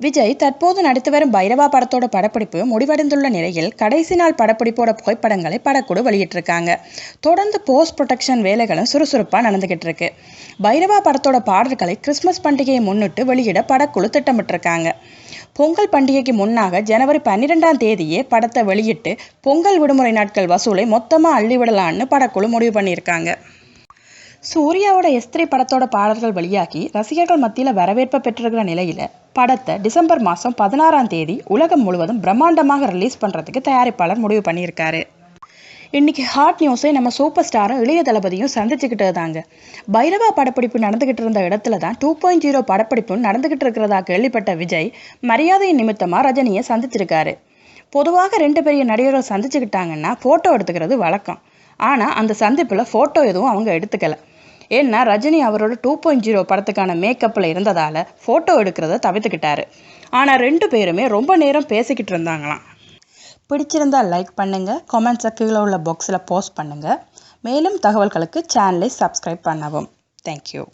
விஜய் தற்போது நடித்து வரும் பைரவா படத்தோட படப்பிடிப்பு முடிவடைந்துள்ள நிலையில் கடைசி நாள் படப்பிடிப்போட புகைப்படங்களை படக்குழு வெளியிட்டிருக்காங்க. தொடர்ந்து போஸ்ட் ப்ரொடக்ஷன் வேலைகளும் சுறுசுறுப்பாக நடந்துகிட்டு இருக்கு. பைரவா படத்தோட பாடல்களை கிறிஸ்மஸ் பண்டிகையை முன்னிட்டு வெளியிட படக்குழு திட்டமிட்டிருக்காங்க. பொங்கல் பண்டிகைக்கு முன்னாக ஜனவரி பன்னிரெண்டாம் தேதியே படத்தை வெளியிட்டு பொங்கல் விடுமுறை நாட்கள் வசூலை மொத்தமாக அள்ளிவிடலான்னு படக்குழு முடிவு பண்ணியிருக்காங்க. சூர்யாவோட எஸ்திரி படத்தோட பாடல்கள் வெளியாகி ரசிகர்கள் மத்தியில் வரவேற்பை பெற்றிருக்கிற நிலையில் படத்தை டிசம்பர் மாதம் பதினாறாம் தேதி உலகம் முழுவதும் பிரம்மாண்டமாக ரிலீஸ் பண்ணுறதுக்கு தயாரிப்பாளர் முடிவு பண்ணியிருக்காரு. இன்னைக்கு ஹாட் நியூஸை நம்ம சூப்பர் ஸ்டாரும் இளைய தளபதியும் சந்திச்சுக்கிட்டு தாங்க பைரவா படப்பிடிப்பு நடந்துக்கிட்டு இருந்த இடத்துல தான் டூ பாயிண்ட் ஜீரோ படப்பிடிப்பும் நடந்துக்கிட்டு இருக்கிறதா கேள்விப்பட்ட விஜய் மரியாதையின் நிமித்தமாக ரஜினியை சந்திச்சிருக்காரு. பொதுவாக ரெண்டு பெரிய நடிகர்கள் சந்திச்சுக்கிட்டாங்கன்னா ஃபோட்டோ எடுத்துக்கிறது வழக்கம். ஆனால் அந்த சந்திப்பில் ஃபோட்டோ எதுவும் அவங்க எடுத்துக்கலை. ஏன்னா ரஜினி அவரோட டூ பாயிண்ட் ஜீரோ படத்துக்கான மேக்கப்பில் இருந்ததால் ஃபோட்டோ எடுக்கிறத தவிர்த்துக்கிட்டாரு. ஆனால் ரெண்டு பேருமே ரொம்ப நேரம் பேசிக்கிட்டு இருந்தாங்களாம். பிடிச்சிருந்தா லைக் பண்ணுங்கள் கமெண்ட்ஸை கீழே உள்ள பாக்ஸில் போஸ்ட் பண்ணுங்கள் மேலும் தகவல்களுக்கு சேனலை சப்ஸ்கிரைப் பண்ணவும். தேங்க்யூ